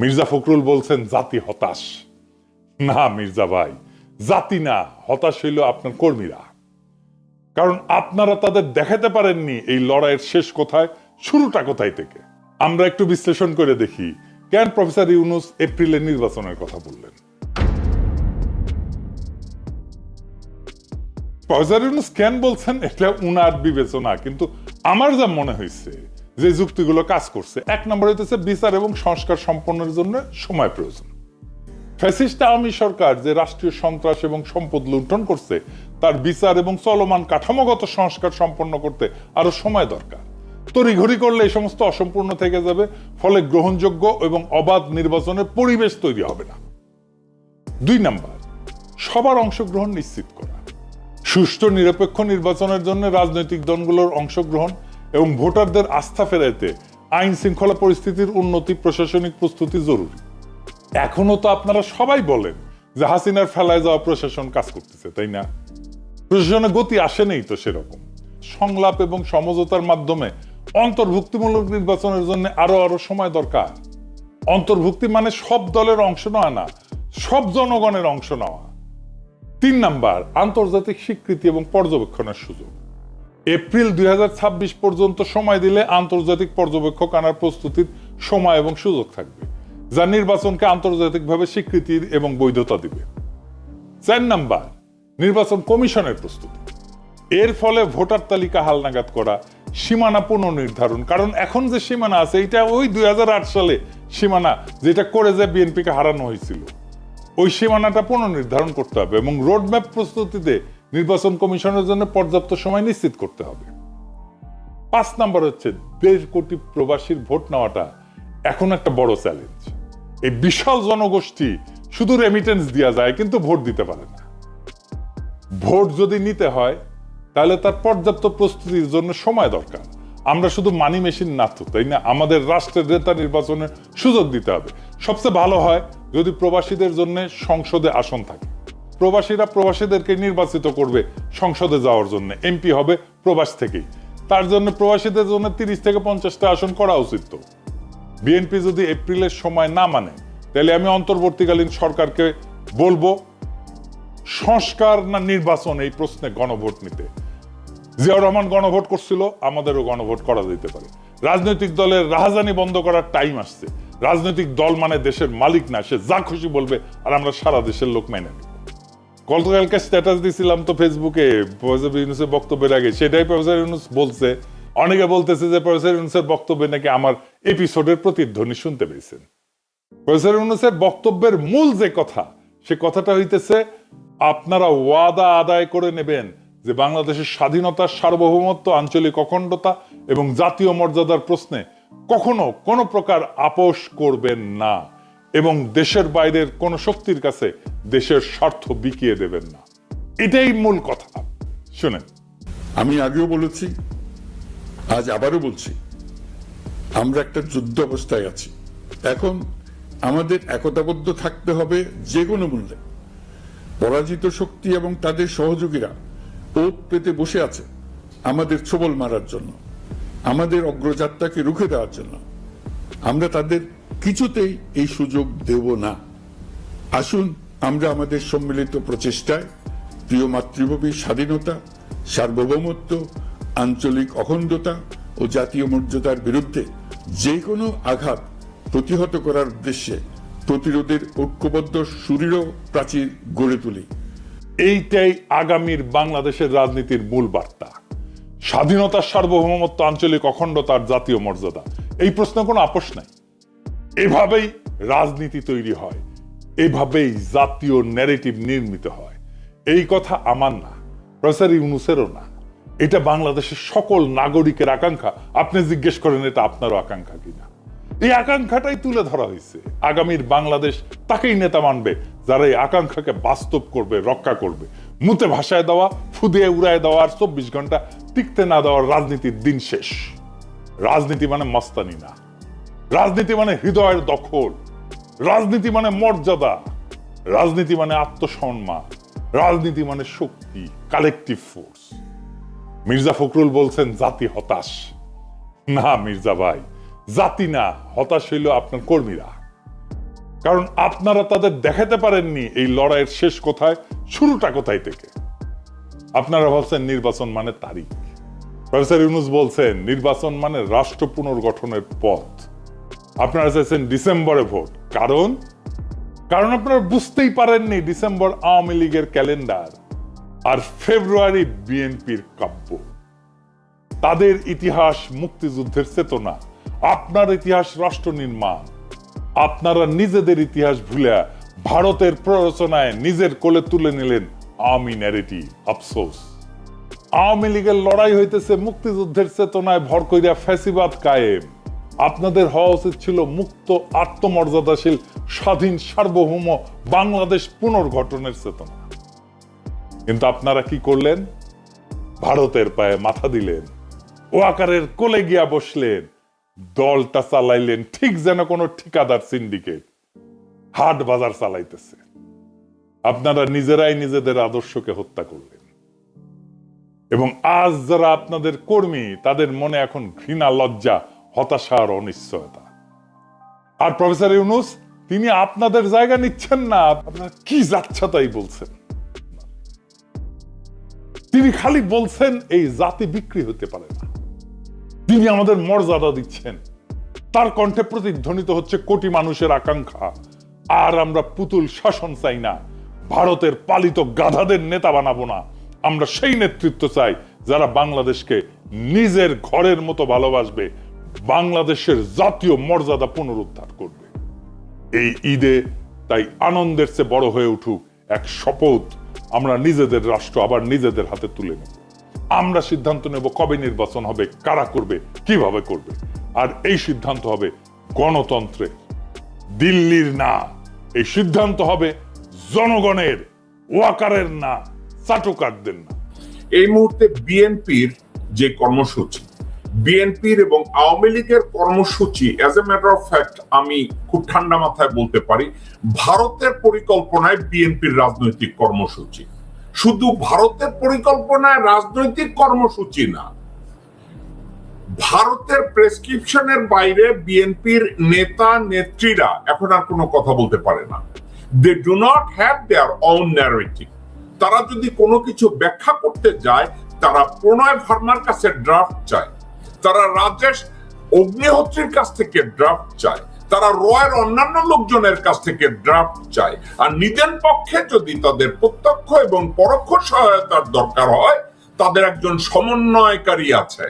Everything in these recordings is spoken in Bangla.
মির্জা ফখরুল বলছেন, জাতি হতাশ। না, মির্জা ভাই, জাতি না, হতাশ হইল আপনার কর্মীরা। কারণ আপনারা তাদের দেখাতে পারেননি এই লড়াইয়ের শেষ কোথায়, শুরুটা কোথায় থেকে। আমরা একটু বিশ্লেষণ করে দেখি। কেন প্রফেসর ইউনুস এপ্রিলে নির্বাচনের কথা বললেন? প্রফেসর ইউনুস কেন বলছেন, এটা উনার বিবেচনা, কিন্তু আমার যা মনে হয়েছে যে যুক্তিগুলো কাজ করছে। এক নম্বর হইতেছে বিচার এবং সংস্কার সম্পন্নের জন্য সময় প্রয়োজন। ফ্যাসিস্ট আওয়ামী সরকার যে রাষ্ট্রীয় সন্ত্রাস এবং সম্পদ লুণ্ঠন করছে, তার বিচার এবং চলমান কাঠামোগত সংস্কার সম্পন্ন করতে আরও সময় দরকার। তড়িঘড়ি করলে এই সমস্ত অসম্পূর্ণ থেকে যাবে, ফলে গ্রহণযোগ্য এবং অবাধ নির্বাচনের পরিবেশ তৈরি হবে না। দুই নাম্বার, সবার অংশগ্রহণ নিশ্চিত করা। সুষ্ঠু নিরপেক্ষ নির্বাচনের জন্য রাজনৈতিক দলগুলোর অংশগ্রহণ এবং ভোটারদের আস্থা ফেরাইতে আইন শৃঙ্খলা পরিস্থিতির উন্নতি প্রশাসনিক প্রস্তুতি জরুরি। এখনও তো আপনারা সবাই বলেন যে হাসিনার ফেলায় যাওয়া প্রশাসন কাজ করতেছে, তাই না? প্রশাসনের গতি আসেনি তো সেরকম। সংলাপ এবং সমঝোতার মাধ্যমে অন্তর্ভুক্তিমূলক নির্বাচনের জন্য আরও আরও সময় দরকার। অন্তর্ভুক্তি মানে সব দলের অংশ নেওয়া না, সব জনগণের অংশ নেওয়া। তিন নাম্বার, আন্তর্জাতিক স্বীকৃতি এবং পর্যবেক্ষণের সুযোগ। এপ্রিল দুই হাজার ছাব্বিশ পর্যন্ত সময় দিলে আন্তর্জাতিক পর্যবেক্ষক আনার প্রস্তুতির সময় এবং সুযোগ থাকবে, যা নির্বাচনকে আন্তর্জাতিকভাবে স্বীকৃতি এবং বৈধতা দিবে। চার নাম্বার, নির্বাচন কমিশনের প্রস্তুতি। এর ফলে ভোটার তালিকা হালনাগাদ করা, সীমানা পুনর্নির্ধারণ, কারণ এখন যে সীমানা আছে এটা ওই দুই সালে সীমানা যেটা করে যে বিএনপিকে হারানো হয়েছিল, ওই সীমানাটা পুনর্নির্ধারণ করতে হবে এবং রোডম্যাপ প্রস্তুতিতে নির্বাচন কমিশনের জন্য পর্যাপ্ত সময় নিশ্চিত করতে হবে। পাঁচ নাম্বার হচ্ছে দেড় কোটি প্রবাসীর ভোট নেওয়াটা এখন একটা বড় চ্যালেঞ্জ। এই বিশাল জনগোষ্ঠী শুধু রেমিটেন্স দেওয়া যায়, কিন্তু ভোট দিতে পারে না। ভোট যদি নিতে হয়, তাহলে তার পর্যাপ্ত প্রস্তুতির জন্য সময় দরকার। আমরা শুধু মানি মেশিন না তো, তাই না? আমাদের রাষ্ট্রের নেতা নির্বাচনের সুযোগ দিতে হবে। সবচেয়ে ভালো হয় যদি প্রবাসীদের জন্য সংসদে আসন থাকে। প্রবাসীরা প্রবাসীদেরকে নির্বাচিত করবে সংসদে যাওয়ার জন্য। এমপি হবে প্রবাস থেকেই। তার জন্য প্রবাসীদের জন্য তিরিশ থেকে পঞ্চাশটা আসন করা উচিত তো। বিএনপি যদি এপ্রিলের সময় না মানে তাহলে আমি অন্তর্বর্তীকালীন সরকারকে বলব, সংস্কার না নির্বাচন এই প্রশ্নে গণভোট নিতে। জিয়াউর রহমান গণভোট করছিল, আমাদেরও গণভোট করা যেতে পারে। রাজনৈতিক দলের রাহাজানি বন্ধ করার টাইম আসছে। রাজনৈতিক দল মানে দেশের মালিক না, সে যা খুশি বলবে আর আমরা সারা দেশের লোক মেনে নেব। গতকালকে স্ট্যাটাস দিছিলাম তো ফেসবুকে প্রফেসর ইউনুসের বক্তব্যের আগে। সেটাই প্রফেসর ইউনুস বলছে। অনেকে বলতেছে যে প্রফেসর ইউনুসের বক্তব্যে নাকি আমার এপিসোডের প্রতিধ্বনি শুনতে পেয়েছেন। প্রফেসর ইউনুসের বক্তব্যের মূল যে কথা, সে কথাটা হইতেছে, আপনারা ওয়াদা আদায় করে নেবেন যে বাংলাদেশের স্বাধীনতা সার্বভৌমত্ব, আঞ্চলিক অখণ্ডতা এবং জাতীয় মর্যাদার প্রশ্নে কখনো কোনো প্রকার আপোষ করবেন না। এবং দেশের বাইরের কোন শক্তির কাছে দেশের স্বার্থ বিকিয়ে দেবেন না। এটাই মূল কথা। শুনেন। আমি আগেও বলেছি, আজ আবারও বলছি, আমরা একটা যুদ্ধ অবস্থায় আছি। এখন আমাদের একতাবদ্ধ থাকতে হবে যে কোনো মূল্যে। পরাজিত শক্তি এবং তাদের সহযোগীরা ওত পেতে বসে আছে আমাদের ছোবল মারার জন্য, আমাদের অগ্রযাত্রাকে রুখে দেওয়ার জন্য। আমরা তাদের কিছুতেই এই সুযোগ দেব না। আসুন, আমরা আমাদের সম্মিলিত প্রচেষ্টায় প্রিয় মাতৃভূমির স্বাধীনতা, সার্বভৌমত্ব, আঞ্চলিক অখণ্ডতা ও জাতীয় মর্যাদার বিরুদ্ধে যে কোনো আঘাত প্রতিহত করার উদ্দেশ্যে প্রতিরোধের ঐক্যবদ্ধ, সুদৃঢ় প্রাচীর গড়ে তুলি। এইটাই আগামীর বাংলাদেশের রাজনীতির মূল বার্তা। স্বাধীনতার সার্বভৌমত্ব, আঞ্চলিক অখণ্ডতার জাতীয় মর্যাদা। এই প্রশ্ন কোনো আপোষ নাই। এভাবেই রাজনীতি তৈরি হয়, এভাবেই জাতীয় ন্যারেটিভ নির্মিত হয়। এই কথা আমার না, প্রফেসর ইউনুসেরও না। এটা বাংলাদেশের সকল নাগরিকের আকাঙ্ক্ষা। আপনি জিজ্ঞেস করেন, এটা আপনারও আকাঙ্ক্ষা কিনা? এই আকাঙ্ক্ষাটাই তুলে ধরা হয়েছে। আগামীর বাংলাদেশ তাকেই নেতা মানবে, যারা এই আকাঙ্ক্ষাকে বাস্তব করবে, রক্ষা করবে। মুতে ভাষায় দেওয়া, ফুদিয়ে উড়ায় দেওয়া, আর চব্বিশ ঘণ্টা টিকতে না দেওয়ার রাজনীতির দিন শেষ। রাজনীতি মানে মস্তানি না। রাজনীতি মানে হৃদয়ের দখল। রাজনীতি মানে মর্যাদা। রাজনীতি মানে আত্মসম্মান। রাজনীতি মানে শক্তি কালেকটিভ ফোর্স মির্জা ফখরুল বলছেন, জাতি হতাশ। না, মির্জা ভাই, জাতি না, হতাশ হইল আপনার কর্মীরা। কারণ আপনারা তাদের দেখাতে পারেননি এই লড়াইয়ের শেষ কোথায়, শুরুটা কোথায় থেকে। আপনারা ভাবছেন, নির্বাচন মানে তারিখ। প্রফেসর ইউনুস বলছেন, নির্বাচন মানে রাষ্ট্র পুনর্গঠনের পথ। আপনারা চাইছেন ডিসেম্বরে ভোট। কারণ? কারণ আপনারা বুঝতেই পারেননি ডিসেম্বর আওয়ামী লীগের ক্যালেন্ডার আর ফেব্রুয়ারি বিএনপির কাব্য। তাদের ইতিহাস মুক্তিযুদ্ধের চেতনা, আপনার ইতিহাস রাষ্ট্র নির্মাণ, আপনারা নিজেদের ইতিহাস ভুলে ভারতের প্ররোচনায় নিজের কোলে তুলে নিলেন আওয়ামী ন্যারেটিভ আফসোস। আওয়ামী লীগের লড়াই হইতেছে মুক্তিযুদ্ধের চেতনায় ভর কইরা ফ্যাসিবাদ কায়েম। আপনাদের হওয়া উচিত ছিল মুক্ত, আত্মমর্যাদাশীল, স্বাধীন, সার্বভৌম বাংলাদেশ পুনর্গঠনের চেতনা। কিন্তু আপনারা কি করলেন? ভারতের পায়ে মাথা দিলেন ওয়াকারের কোলে গিয়া বসলেন, দলটা চালাইলেন ঠিক যেন কোনো ঠিকাদার সিন্ডিকেট। হাট বাজার চালাইতেছে। আপনারা নিজেরাই নিজেদের আদর্শকে হত্যা করলেন। এবং আজ যারা আপনাদের কর্মী, তাদের মনে এখন ঘৃণা, লজ্জা হতাশা আর অনিশ্চয়তা আর প্রফেসর ইউনুস, তিনি আপনাদের জায়গা নিচ্ছেন না, আপনারা কি যাচ্ছা তাই বলছেন? তিনি খালি বলছেন এই জাতি বিক্রি হতে পারে না। তিনি আমাদের মর্যাদা দিচ্ছেন। তার কণ্ঠে প্রতিধ্বনিত হচ্ছে কোটি মানুষের আকাঙ্ক্ষা। আর আমরা পুতুল শাসন চাই না, ভারতের পালিত গাধাদের নেতা বানাবো না। আমরা সেই নেতৃত্ব চাই যারা বাংলাদেশকে নিজের ঘরের মতো ভালোবাসবে বাংলাদেশের জাতীয় মর্যাদা পুনরুদ্ধার করবে। এই ঈদে তাই আনন্দের চেয়ে বড় হয়ে উঠুক এক শপথ আমরা নিজেদের রাষ্ট্র আবার নিজেদের হাতে তুলে নেব। আমরা সিদ্ধান্ত নেব কবে নির্বাচন হবে, কারা করবে, কীভাবে করবে। আর এই সিদ্ধান্ত হবে গণতন্ত্রে। দিল্লির না, এই সিদ্ধান্ত হবে জনগণের, ওয়াকারের না, চাটুকারদের না। এই মুহূর্তে বিএনপির যে কর্মসূচি বিএনপির এবং আওয়ামী লীগের কর্মসূচি as a matter of fact আমি খুব ঠান্ডা মাথায় বলতে পারি, ভারতের পরিকল্পনায় বিএনপির রাজনৈতিক কর্মসূচি। শুধু ভারতের পরিকল্পনায় রাজনৈতিক কর্মসূচি না, ভারতের প্রেসক্রিপশনের বাইরে বিএনপির নেতা, নেত্রীরা এখন আর কোনো কথা বলতে পারে না। They do not have their own narrative তারা যদি কোনো কিছু ব্যাখ্যা করতে যায়, তারা প্রণয় ভার্মার কাছে ড্রাফট চায়। তারা রাজেশ অগ্নিহোত্রীর কাছ থেকে ড্রাফট চায়, তারা রয়ের অন্যান্য লোকজনের কাছ থেকে ড্রাফট চায়। আর নিজের পক্ষে যদি তাদের প্রত্যক্ষ এবং পরোক্ষ সহায়তার দরকার হয়, তাদের একজন সমন্বয়কারী আছে।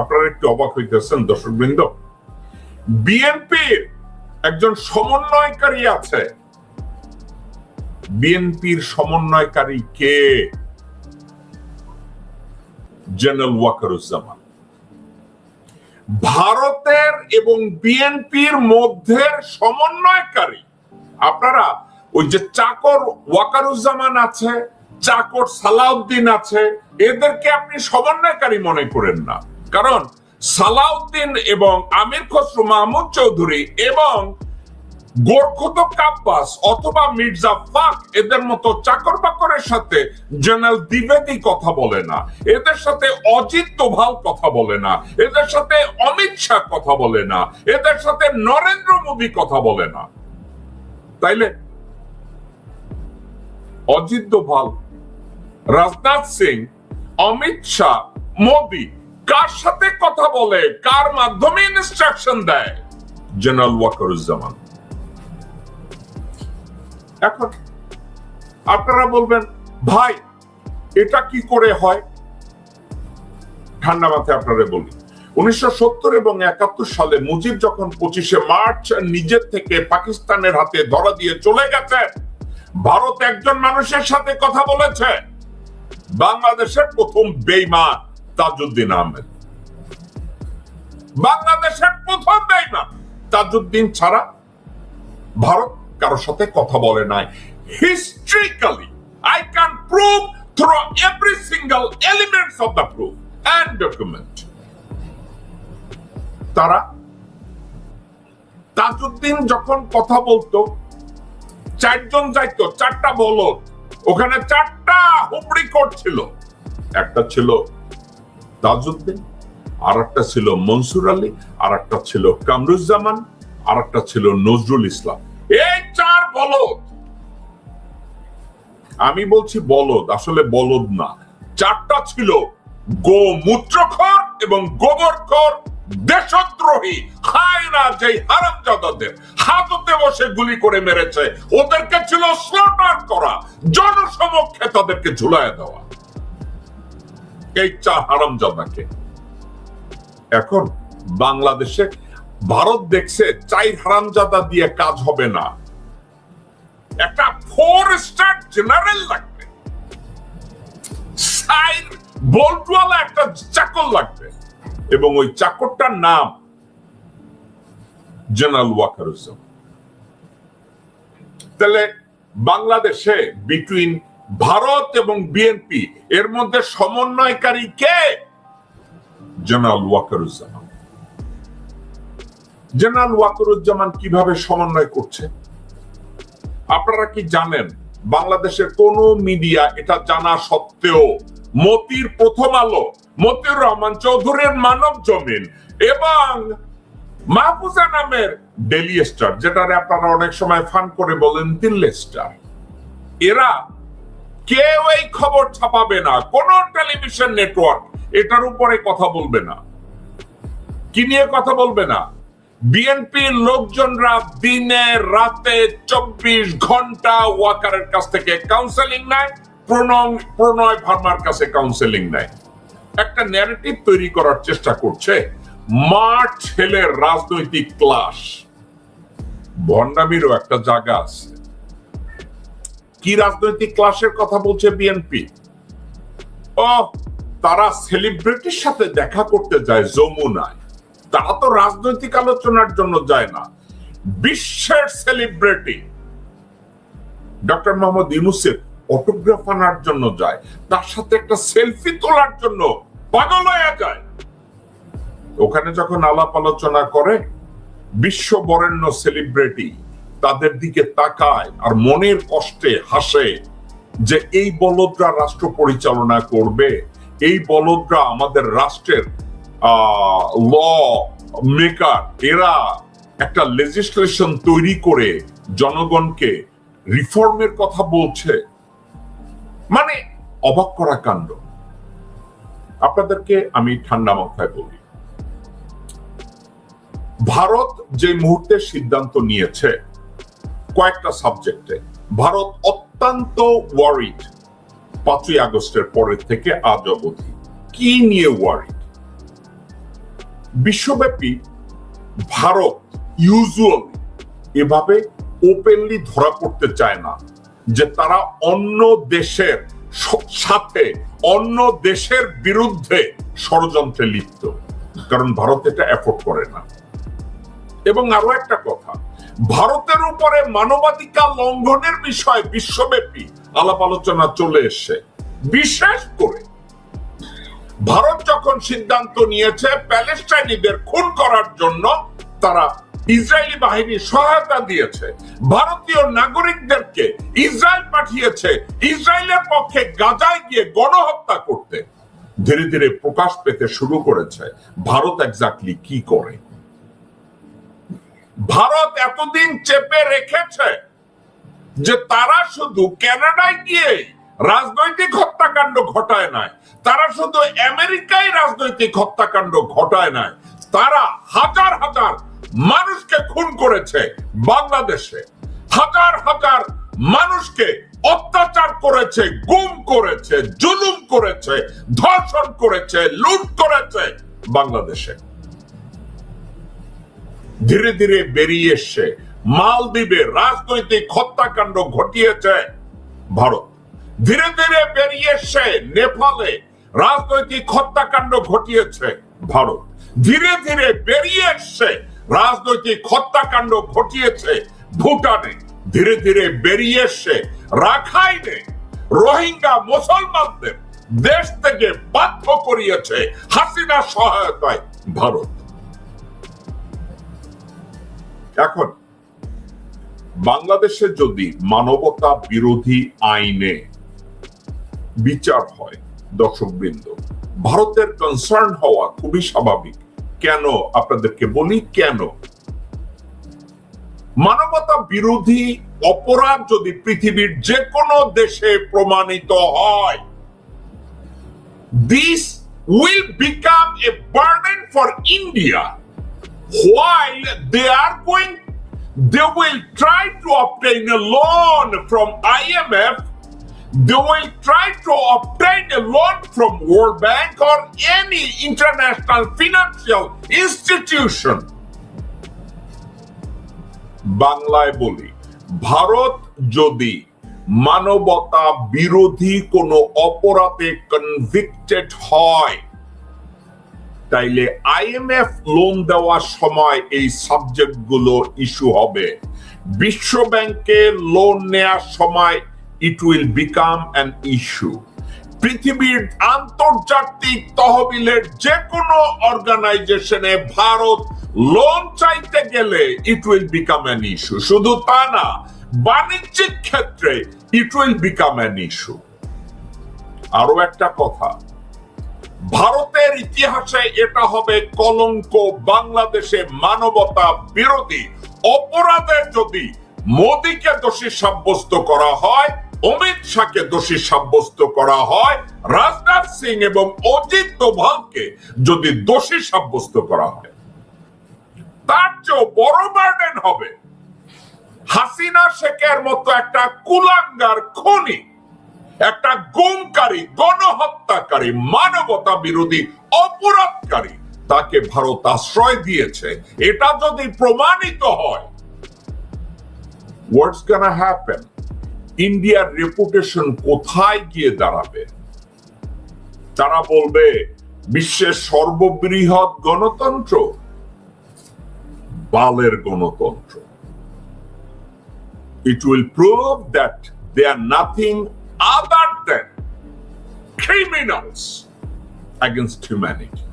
আপনারা একটু অবাক হইতেছেন দর্শক বৃন্দ বিএনপির একজন সমন্বয়কারী আছে। বিএনপির সমন্বয়কারী কে? জেনারেল ওয়াকারুজ্জামান ভারতের এবং বিএনপির মধ্যে সমন্বয়কারী। আপনারা ওই যে চাকর ওয়াকারুজ্জামান আছে, চাকর সালাউদ্দিন আছে, এদেরকে আপনি সমন্বয়কারী মনে করেন না। কারণ সালাউদ্দিন এবং আমির খসরু মাহমুদ চৌধুরী এবং গোরখত কাব্বাস অথবা মির্জা ফাক এদের মতো চাকর বাকরের সাথে জেনারেল দ্বিবেদী কথা বলে না। এদের সাথে অজিত কথা বলে না। এদের সাথে অমিত শাহ কথা বলে না। এদের সাথে নরেন্দ্র কথা বলে না। তাইলে অজিত রাজনাথ সিং, অমিত শাহ কার সাথে কথা বলে? কার মাধ্যমে ইনস্ট্রাকশন দেয়? জেনারেল ওয়াকারুজ্জামান। এখন আপনারা বলবেন, ভাই, এটা কি করে হয়? ঠান্ডা মাথায় আপনারা বলি, উনিশশো সত্তর এবং একাত্তর সালে মুজিব যখন পঁচিশে মার্চ নিজের থেকে পাকিস্তানের হাতে ধরা দিয়ে চলে গেছে ভারত একজন মানুষের সাথে কথা বলেছে, বাংলাদেশের প্রথম বেইমান তাজউদ্দিন আহমেদ। বাংলাদেশের প্রথম বেইমান তাজউদ্দিন ছাড়া ভারত কারোর সাথে কথা বলে নাই। Historically I can prove through every single elements of the proof and document তারা তাজউদ্দিন যখন কথা বলতো, চারজন যাইতো, চারটা বলদ, ওখানে চারটা হুবড়ি কোট ছিল। একটা ছিল তাজউদ্দিন আর একটা ছিল মনসুর আলী আর একটা ছিল কামরুজ্জামান আর একটা ছিল নজরুল ইসলাম। বলদ। আমি বলছি বলদ, আসলে বলদ না। চারটা ছিল গোমূত্রখর এবং গোবরখর দেশদ্রোহী। হায়না যেই হারামজাদাদের হাততে বসে গুলি করে মেরেছে, ওদেরকে ছিল স্লটার করা, জনসমক্ষে তাদেরকে ঝুলায় দেওয়া। এই চার হারামজাদাকে এখন বাংলাদেশে, ভারত দেখছে চাই হারামজাদা দিয়ে কাজ হবে না। একটা ফোর স্টার জেনারেল লাগবে। সাইড বোল্টওয়ালা একটা চাকর লাগবে। এবং ওই চাকরটার নাম জেনারেল ওয়াকারুজ্জামান। তাহলে বাংলাদেশে বিটুইন ভারত এবং বিএনপি এর মধ্যে সমন্বয়কারী কে? জেনারেল ওয়াকারুজ্জামান। জেনারেল ওয়াকারুজ্জামান কীভাবে সমন্বয় করছে? আপনারা কি জানেন বাংলাদেশের কোন মিডিয়া এটা জানা সত্ত্বেও মতির প্রথম আলো মতিউর রহমান চৌধুরীর মানব জমিন এবং মাহফুজা নামের ডেলি স্টার যেটারে আপনারা অনেক সময় ফান করে বলেন দিল্লি স্টার এরা কেউ এই খবর ছাপাবে না, কোন টেলিভিশন নেটওয়ার্ক এটার উপরে কথা বলবে না। কি নিয়ে কথা বলবে না? বিএনপির লোকজনরা দিনে রাতে চব্বিশ ঘণ্টা ওয়াকারের কাছ থেকে কাউন্সেলিং নেয়, প্রণয় প্রণয় ভার্মার কাছে কাউন্সেলিং নেয়। একটা ন্যারেটিভ তৈরি করার চেষ্টা করছে মাঠ ছেলের রাজনৈতিক ক্লাস ভণ্ডামিরও একটা জায়গা আছে। কি রাজনৈতিক ক্লাসের কথা বলছে বিএনপি? ও, তারা সেলিব্রিটির সাথে দেখা করতে যায় যমুনায়। তারা তো রাজনৈতিক আলোচনার জন্য যায় না। বিশ্বের সেলিব্রিটি ডক্টর মোহাম্মদ ইউনুসের অটোগ্রাফ আনার জন্য যায়। তার সাথে একটা সেলফি তোলার জন্য পাগল হয়ে যায়। ওখানে যখন আলাপ আলোচনা করে, বিশ্ব বরেণ্য সেলিব্রিটি তাদের দিকে তাকায় আর মনের কষ্টে হাসে যে এই বলদরা রাষ্ট্র পরিচালনা করবে, এই বলদরা আমাদের রাষ্ট্রের ল মেকার এরা একটা লেজিসলেশন তৈরি করে জনগণকে রিফর্মের কথা বলছে। মানে অবাক করা কাণ্ড। আপনাদেরকে আমি ঠান্ডা মাথায় বলি, ভারত যে মুহূর্তে সিদ্ধান্ত নিয়েছে কয়েকটা সাবজেক্টে ভারত অত্যন্ত ওয়ারিড পাঁচই আগস্টের পরের থেকে আজ অবধি। কি নিয়ে ওয়ারিড বিশ্বব্যাপী ভারত ইউজুয়ালি এভাবে ওপেনলি ধরা পড়তে চায় না যে তারা অন্য দেশের সাথে অন্য দেশের বিরুদ্ধে ষড়যন্ত্রে লিপ্ত। কারণ ভারত এটা এফোর্ড করে না। এবং আরও একটা কথা, ভারতের উপরে মানবাধিকার লঙ্ঘনের বিষয়ে বিশ্বব্যাপী আলাপ আলোচনা চলে এসছে। বিশেষ করে ভারত যখন সিদ্ধান্ত নিয়েছে প্যালেস্টাইনিদের খুন করার জন্য, তারা ইসরায়েলি বাহিনী সহায়তা দিয়েছে। ভারতীয় নাগরিকদেরকে ইসরায়েল পাঠিয়েছে। ইসরায়েলের পক্ষে গাজায় গিয়ে গণহত্যা করতে। ধীরে ধীরে প্রকাশ পেতে শুরু করেছে। ভারত এক্স্যাক্টলি কি করে? ভারত এতদিন চেপে রেখেছে যে তারা শুধু কানাডায় গিয়ে রাজনৈতিক হত্যাকাণ্ড ঘটায় নাই। তারা শুধু আমেরিকায় রাজনৈতিক হত্যাকাণ্ড ঘটায় নাই। তারা হাজার হাজার মানুষকে খুন করেছে বাংলাদেশে। হাজার হাজার মানুষকে অত্যাচার করেছে, গুম করেছে, জুলুম করেছে, ধর্ষণ করেছে, লুট করেছে বাংলাদেশে। ধীরে ধীরে বেরিয়ে এসছে, মালদ্বীপে রাজনৈতিক হত্যাকাণ্ড ঘটিয়েছে ভারত। ধীরে ধীরে বেরিয়ে এসছে নেপালে রাজনৈতিক হত্যাকাণ্ড ঘটিয়েছে ভারত। ধীরে ধীরে বেরিয়ে এসছে রাজনৈতিক হত্যাকাণ্ড ঘটিয়েছে ভুটানে। ধীরে ধীরে বেরিয়ে এসছে রাখাইনে রোহিঙ্গা মুসলমানদের দেশ থেকে বাধ্য করিয়েছে হাসিনা সহায়তায় ভারত। এখন বাংলাদেশে যদি মানবতা বিরোধী আইনে বিচার হয় দর্শকবৃন্দ ভারতের কনসার্ন হওয়া খুবই স্বাভাবিক কেন আপনাদেরকে বলি কেন মানবতা বিরোধী অপরাধ যদি পৃথিবীর যে কোনো দেশে প্রমাণিত হয় this will become a burden for India while they are going they will try to obtain a loan from IMF they will try to obtain a loan from World Bank or any international financial institution. বাংলায় বলি, ভারত যদি মানবতা বিরোধী কোনো অপরাধে কনভিক্টেড হয়, তাইলে আইএমএফ লোন দেওয়ার সময় এই সাবজেক্টগুলো ইস্যু হবে। বিশ্ব ব্যাংকে লোন নেয়ার সময় it will become an issue পৃথিবীর আন্তর্জাতিক তহবিলের যে কোনো অর্গানাইজেশনে ভারত লোন চাইতে গেলে it will become an issue শুধু তা না, বাণিজ্যিক ক্ষেত্রে it will become an issue আরও একটা কথা, ভারতের ইতিহাসে এটা হবে কলঙ্ক বাংলাদেশে মানবতা বিরোধী অপরাধের যদি মোদীকে দোষী সাব্যস্ত করা হয় অমিত শাহকে দোষী সাব্যস্ত করা হয় রাজনাথ সিং এবং অজিত দোভালকে যদি দোষী সাব্যস্ত করা হয়। তার চেয়েও বড় বার্ডেন হবে হাসিনা শেখের মতো একটা কুলাঙ্গার খনি, একটা গুমকারী, গণহত্যাকারী, মানবতা বিরোধী, অপরাধকারী তাকে ভারত আশ্রয় দিয়েছে। এটা যদি প্রমাণিত হয় হোয়াটস গানা হ্যাপেন ইন্ডিয়ার রেপুটেশন কোথায় গিয়ে দাঁড়াবে তারা বলবে বিশ্বের সর্ববৃহৎ গণতন্ত্র বালের গণতন্ত্র it will prove that they are nothing other than criminals against humanity.